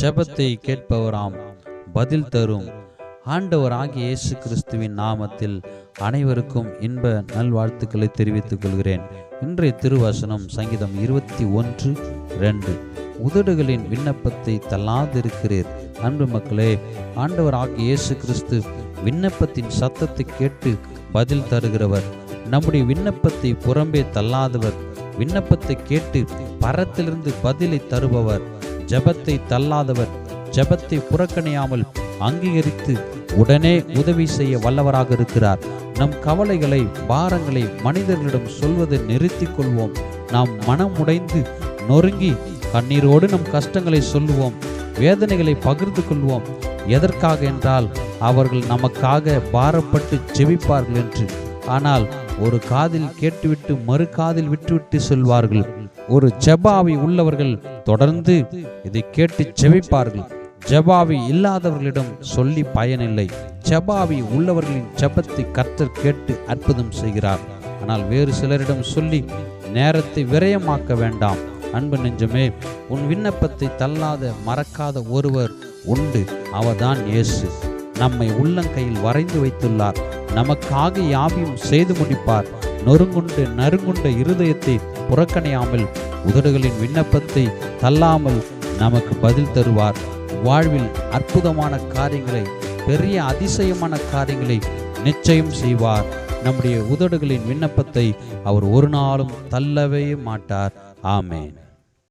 ஜெபத்தை கேட்பவராம். பதில் தரும். ஆண்டவராகிய இயேசு கிறிஸ்துவின் நாமத்தில் அனைவருக்கும் இன்ப நல்வாழ்த்துக்களை தெரிவித்துக் கொள்கிறேன். இன்றைய திருவசனம் சங்கீதம் இருபத்தி ஒன்று ரெண்டு. உதடுகளின் விண்ணப்பத்தை தள்ளாதிருக்கிறீர். அன்பு மக்களே ஆண்டவராகிய இயேசு கிறிஸ்து விண்ணப்பத்தின் சத்தத்தை கேட்டு பதில் தருகிறவர். நம்முடைய விண்ணப்பத்தை புறம்பே தள்ளாதவர். விண்ணப்பத்தை கேட்டு பரத்திலிருந்து பதிலை தருபவர். ஜெபத்தை தள்ளாதவர் ஜெபத்தை புறக்கணியாமல் அங்கீகரித்து உடனே உதவி செய்ய வல்லவராக இருக்கிறார். நம் கவலைகளை பாரங்களை மனிதர்களிடம் சொல்வதை நிறுத்திக் கொள்வோம். நாம் மனம் உடைந்து நொறுங்கி கண்ணீரோடு நம் கஷ்டங்களை சொல்லுவோம். வேதனைகளை பகிர்ந்து கொள்வோம். எதற்காக என்றால் அவர்கள் நமக்காக பாரப்பட்டு ஜெபிப்பார்கள் என்று. ஆனால் ஒரு காதில் கேட்டுவிட்டு மறு காதில் விட்டுவிட்டு சொல்வார்கள். ஒரு ஜெபாவி உள்ளவர்கள் தொடர்ந்து இதை கேட்டு ஜெபிப்பார்கள். ஜெபாவி இல்லாதவர்களிடம் சொல்லி பயனில்லை. ஜபாவி உள்ளவர்களின் ஜபத்தை கர்த்தர் கேட்டு அற்புதம் செய்கிறார். ஆனால் வேறு சிலரிடம் சொல்லி நேரத்தை விரயமாக்க வேண்டாம். அன்பு நெஞ்சமே உன் விண்ணப்பத்தை தள்ளாத மறக்காத ஒருவர் உண்டு. அவர்தான் இயேசு. நம்மை உள்ளங்கையில் வரைந்து வைத்துள்ளார். நமக்காக யாவையும் செய்து முடிப்பார். நொறுங்குண்டு நறுங்குண்ட இருதயத்தை புறக்கணியாமல் உதடுகளின் விண்ணப்பத்தை தள்ளாமல் நமக்கு பதில் தருவார். வாழ்வில் அற்புதமான காரியங்களை பெரிய அதிசயமான காரியங்களை நிச்சயம் செய்வார். நம்முடைய உதடுகளின் விண்ணப்பத்தை அவர் ஒரு நாளும் தள்ளவே மாட்டார். ஆமேன்.